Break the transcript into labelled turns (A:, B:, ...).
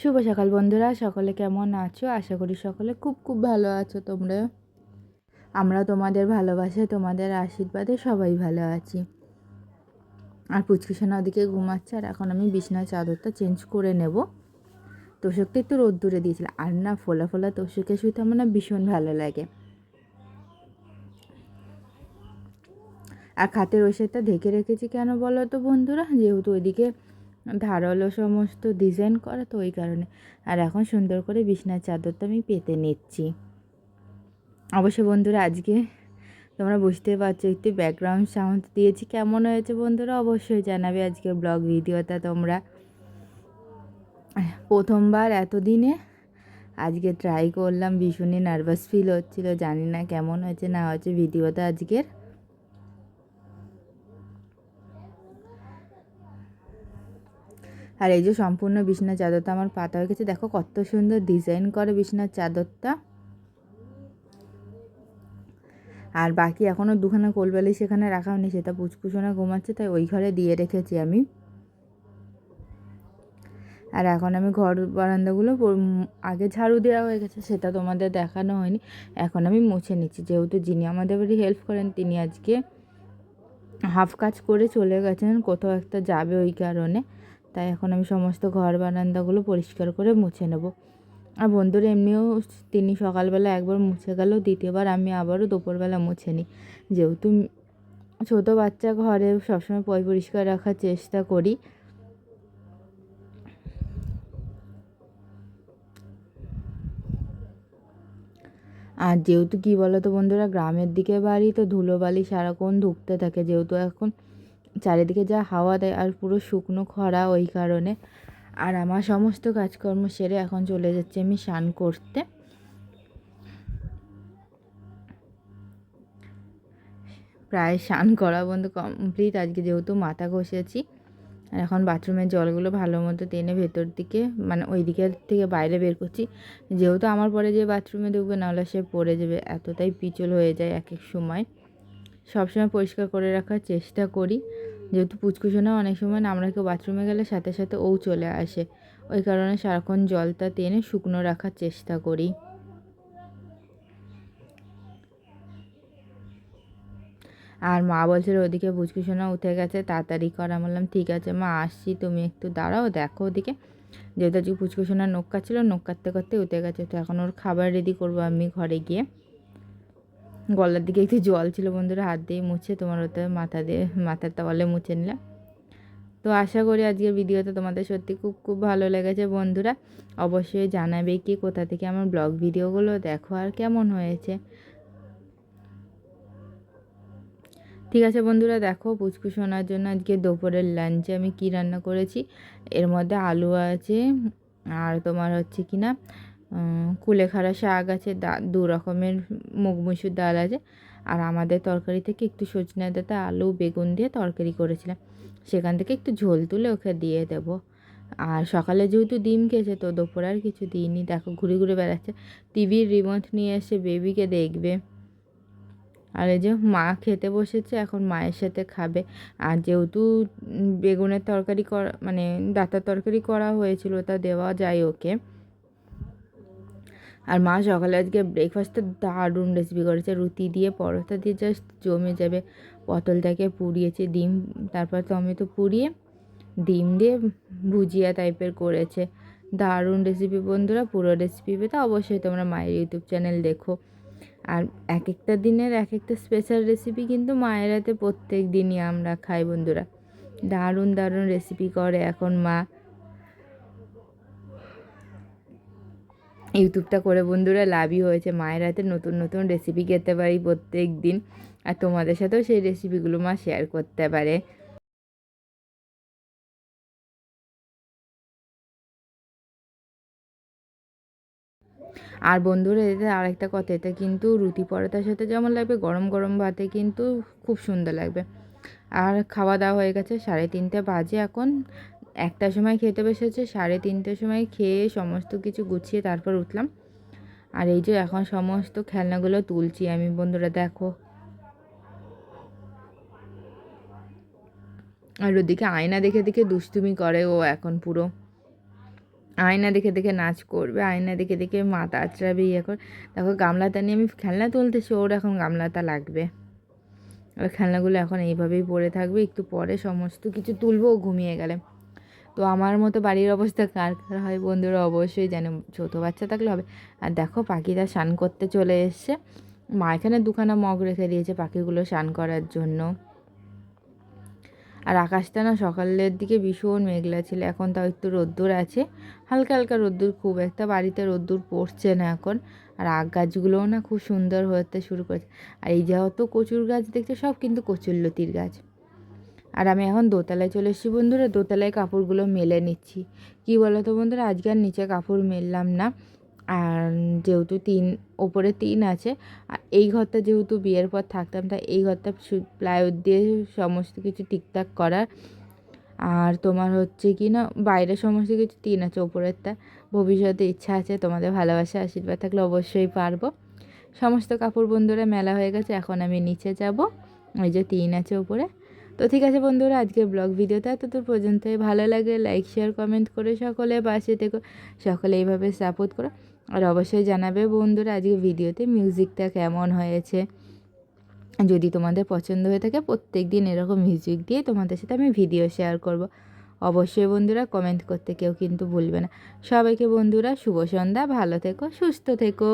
A: শুভ সকাল বন্ধুরা, সকলে কেমন আছো? আশা করি সকলে খুব খুব ভালো আছো তোমরা। আমরা তোমাদের ভালোবাসে, তোমাদের আশীর্বাদে সবাই ভালো আছি। আর পুচকুসানা ওদিকে ঘুমাচ্ছে, আর এখন আমি বিছনার চাদরটা চেঞ্জ করে নেব। তোষকটা একটু রোদ দূরে দিয়েছিল আর না, ফোলা ফোলা তোষকে শুতে আমার না ভীষণ ভালো লাগে। আর খাতের সাইডটা ঢেকে রেখেছি কেন বলো তো বন্ধুরা? যেহেতু ওইদিকে ধারালো সমস্ত ডিজাইন করা তো ওই কারণে। আর এখন সুন্দর করে বিছনার চাদরটা আমি পেতে নিচ্ছি। অবশ্য বন্ধুরা, আজকে তোমরা বুঝতে পারছ, একটু ব্যাকগ্রাউন্ড সাউন্ড দিয়েছি। কেমন হয়েছে বন্ধুরা, অবশ্যই জানাবে আজকে ব্লগ ভিডিওটা তোমরা। প্রথমবার এতদিনে আজকে ট্রাই করলাম, ভীষণই নার্ভাস ফিল হচ্ছিল। জানি না কেমন হয়েছে, না হয়েছে ভিডিওটা আজকের। আর এই যে সম্পূর্ণ বিছনার চাদরটা আমার পাতা হয়ে গেছে। দেখো কত সুন্দর ডিজাইন করে বিছনার চাদরটা। আর বাকি এখনও দুখানা কোলবালি সেখানে রাখা হয়নি, সেটা পুচকুচোনা ঘুমাচ্ছে, তাই ওই ঘরে দিয়ে রেখেছি আমি। আর এখন আমি ঘর বারান্দাগুলো আগে ঝাড়ু দেওয়া হয়ে গেছে, সেটা তোমাদের দেখানো হয়নি। এখন আমি মুছে নিচ্ছি, যেহেতু যিনি আমাদের বাড়ি হেল্প করেন, তিনি আজকে হাফ কাজ করে চলে গেছেন, কোথাও একটা যাবে ওই কারণে। তাই এখন আমি সমস্ত ঘর বারান্দাগুলো পরিষ্কার করে মুছে নেব। আর বন্ধুরা, এমনিও তিনি সকালবেলা একবার মুছে গেল, দ্বিতীয়বার আমি আবারও দুপুরবেলা মুছে নিই যেহেতু ছোটো বাচ্চা ঘরে সবসময় পয় পরিষ্কার রাখার চেষ্টা করি। আর যেহেতু কী বলো তো বন্ধুরা, গ্রামের দিকে বাড়ি তো ধুলোবালি সারাক্ষণ ধুকতে থাকে। যেহেতু এখন চারিদিকে যা হাওয়া দেয় আর পুরো শুকনো খরা ওই কারণে। আর আমার সমস্ত কাজকর্ম সেরে এখন চলে যাচ্ছি আমি স্নান করতে। প্রায় স্নান করা বন্ধু কমপ্লিট, আজকে যেহেতু মাথা ঘষেছি। আর এখন বাথরুমের জলগুলো ভালো মতো টেনে ভেতর দিকে মানে ওই দিকের থেকে বাইরে বের করছি। যেহেতু আমার পরে যে বাথরুমে ঢুকবে, নাহলে সে পড়ে যাবে, এতটাই পিচল হয়ে যায় এক এক সময়। সবসময় পরিষ্কার করে রাখার চেষ্টা করি। যেহেতু পুচকুচোনা অনেক সময় আমরা কেউ বাথরুমে গেলে সাথে সাথে ও চলে আসে। ওই কারণে সারাক্ষণ জলটা টেনে শুকনো রাখার চেষ্টা করি। আর মা বলছিল ওদিকে পুচকুচোনা উঠে গেছে, তাড়াতাড়ি করা। বললাম, ঠিক আছে মা, আসছি, তুমি একটু দাঁড়াও, দেখো ওদিকে। যেহেতু আজকে পুচকুচোনা নোখ কাটছিল নোখ কাটতে কাটতে উঠে গেছে, তো এখন ওর খাবার রেডি করব আমি ঘরে গিয়ে। গলার দিকে একটু জল ছিল বন্ধুরা, হাত দিয়ে মুছে তোমার ওতে মাথা দিয়ে, মাথার তাওয়ালে মুছে নিলাম। তো আশা করি আজকের ভিডিওতে তোমাদের সত্যি খুব খুব ভালো লেগেছে বন্ধুরা। অবশ্যই জানাবে কি, কোথা থেকে আমার ব্লগ ভিডিওগুলো দেখো আর কেমন হয়েছে। ঠিক আছে বন্ধুরা, দেখো পুচকু শোনার জন্য আজকে দুপুরের লাঞ্চে আমি কি রান্না করেছি। এর মধ্যে আলু আছে আর তোমার হচ্ছে কি না কুলেখাড়া শাক আছে দু রকমের মুগ মুসুর ডাল আছে। আর আমাদের তরকারি থেকে একটু সজনা ডাঁটা, আলু, বেগুন দিয়ে তরকারি করেছিলাম। সেখান থেকে একটু ঝোল তুলে ওকে দিয়ে দেবো। আর সকালে যেহেতু ডিম খেয়েছে, তো দুপুরে আর কিছু দিইনি। দেখো, ঘুরে ঘুরে বেড়াচ্ছে। টিভির রিমোট নিয়ে এসে বেবিকে দেখবে। আর এই যে মা খেতে বসেছে, এখন মায়ের সাথে খাবে। আর যেহেতু বেগুনের তরকারি করা মানে ডাঁটার তরকারি করা হয়েছিল, তা দেওয়া যায় ওকে। আর মা সকালে আজকে ব্রেকফাস্টে দারুণ রেসিপি করেছে। রুটি দিয়ে, পরোটা দিয়ে জাস্ট জমে যাবে। পটলটাকে পুড়িয়েছে, ডিম, তারপর টমেটো পুড়িয়ে ডিম দিয়ে ভুজিয়া টাইপের করেছে। দারুণ রেসিপি বন্ধুরা, পুরো রেসিপি পেতে অবশ্যই তোমরা মায়ের ইউটিউব চ্যানেল দেখো। আর এক একটা দিনের এক একটা স্পেশাল রেসিপি কিন্তু মায়ের হাতে প্রত্যেক দিনই আমরা খাই বন্ধুরা। দারুণ দারুণ রেসিপি করে এখন মা। ইউটিউবটা করে বন্ধুরা লাভই হয়েছে। মায়ের হাতে নতুন নতুন রেসিপি খেতে পারি প্রত্যেক দিন। আর তোমাদের সাথেও সেই রেসিপিগুলো মা শেয়ার করতে পারে। আর বন্ধুরা, এতে আরেকটা কথা এটা কিন্তু রুটি পরোটার সাথে যেমন লাগবে, গরম গরম ভাতে কিন্তু খুব সুন্দর লাগবে। আর খাওয়া দাওয়া হয়ে গেছে সাড়ে তিনটে বাজে এখন। একটার সময় খেতে বসেছে সাড়ে তিনটের সময় খেয়ে সমস্ত কিছু গুছিয়ে তারপর উঠলাম। আর এই যে এখন সমস্ত খেলনাগুলো তুলছি আমি, বন্ধুরা দেখো। আর ওদিকে আয়না দেখে দেখে দুষ্টুমি করে ও এখন পুরো। আয়না দেখে দেখে নাচ করবে, আয়না দেখে দেখে মাথা আচড়াবে ইয়ে করে। দেখো গামলাটা নিয়ে আমি খেলনা তুলতেছি, ওর এখন গামলাটা লাগবে। আর খেলনাগুলো এখন এইভাবেই পড়ে থাকবে, একটু পরে সমস্ত কিছু তুলবো, ও ঘুমিয়ে গেলে। তো আমার মতো বাড়ির অবস্থা কার কার হয় বন্ধুরা অবশ্যই জানে, ছোটো বাচ্চা থাকলে হবে। আর দেখো পাখিটা স্নান করতে চলে এসছে। মা এখানে দুখানা মগ রেখে দিয়েছে পাখিগুলো স্নান করার জন্য। আর আকাশটা না সকালের দিকে ভীষণ মেঘলা ছিল, এখন তাও একটু রোদ্দুর আছে। হালকা হালকা রোদ্দুর, খুব একটা বাড়িতে রোদ্দুর পড়ছে না এখন। আর আগ গাছগুলোও না খুব সুন্দর হতে শুরু করেছে। আর এই যত কচুর গাছ দেখছে, সব কিন্তু কচুরলতির গাছ। আর আমি এখন দোতলায় চলে এসেছি বন্ধুরা, দোতলায় কাপড়গুলো মেলে নিচ্ছি। কি বলো তো বন্ধুরা, আজকে আর নিচে কাপড় মেললাম না। আর যেহেতু তিন, ওপরে তিন আছে, আর এই ঘরটা যেহেতু বিয়ের পর থাকতাম, তাই এই ঘরটা প্লাইউড দিয়ে সমস্ত কিছু ঠিকঠাক করার। আর তোমার হচ্ছে কি না, বাইরে সমস্ত কিছু তিন আছে, ওপরেরটা। ভবিষ্যতে ইচ্ছা আছে, তোমাদের ভালোবাসা, আশীর্বাদ থাকলে অবশ্যই পারব। সমস্ত কাপড় বন্ধুরা, মেলা হয়ে গেছে, এখন আমি নিচে যাব। ওই যে তিন আছে ওপরে। তো ঠিক আছে বন্ধুরা আজকে ব্লগ ভিডিওটা এতদূর পর্যন্তই। ভালো লাগে লাইক শেয়ার কমেন্ট করে সকলে পাশে থেকো। সকলে এইভাবে সাপোর্ট করো। আর অবশ্যই জানাবে বন্ধুরা আজকে ভিডিওতে মিউজিকটা কেমন হয়েছে। যদি তোমাদের পছন্দ হয়ে থাকে প্রত্যেক দিন এরকম মিউজিক দিয়ে তোমাদের সাথে আমি ভিডিও শেয়ার করব। অবশ্যই বন্ধুরা কমেন্ট করতে কেউ কিন্তু ভুলবে না। সবাইকে বন্ধুরা, শুভ সন্ধ্যা, ভালো থেকো, সুস্থ থেকো।